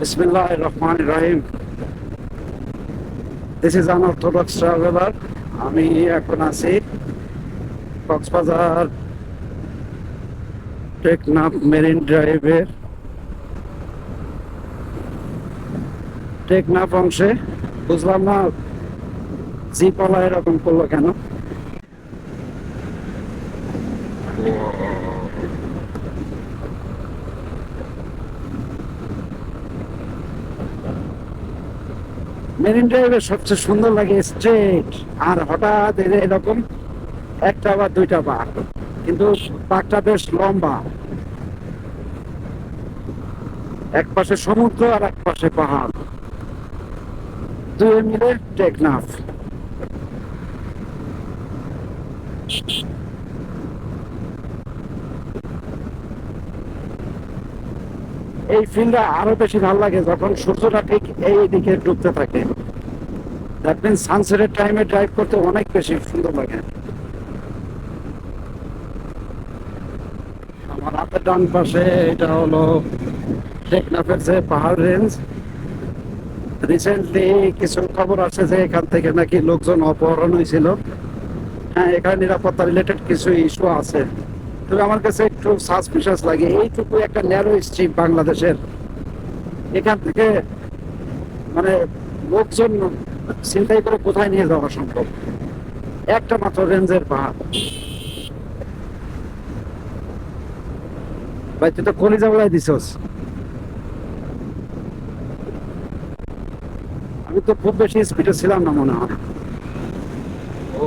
Bismillah Rahman Rahim. This is unorthodox traveler. আমি এখন আছি কক্সবাজার টেকনাফ মেরিন ড্রাইভের টেকনাফ অংশে বুঝলাম না জিপওয়ালা এরকম করল কেন মেরিন ড্রাইভের সবচেয়ে সুন্দর লাগে স্ট্রেট আর হঠাৎ এর এরকম একটা বা দুইটা বাঘ কিন্তু বাঘটা বেশ লম্বা। এক পাশে সমুদ্র আর এক পাশে পাহাড়। দুই মিলে টেকনাফ। এই ফিল্ডটা আরও বেশি ভালো লাগে যখন সূর্যটা ঠিক এই দিকে ডুবতে থাকে। দ্যাট মিন সানসেটের টাইমে ড্রাইভ করতে অনেক বেশি সুন্দর লাগে। আমার ডান পাশে এটা হলো টেকনাফের যে পাহাড় রেঞ্জ রিসেন্টলি কিছু খবর আছে যে এখান থেকে নাকি লোকজন অপহরণ হয়েছিল। হ্যাঁ এখানে নিরাপত্তা রিলেটেড কিছু ইস্যু আছে। তবে আমার কাছে একটু সাসপিশাস লাগে। এইটুকু একটা ন্যারো স্ট্রিপ বাংলাদেশের। এখান থেকে মানে লোকজন চিন্তাই করে কোথায় নিয়ে যাওয়া সম্ভব? একটা মাত্র রেঞ্জের পাহাড়। ভাই, তুই তো কলিজা বলাই দিছস। আমি তো খুব বেশি স্পিডে ছিলাম না মনে হয়। ও।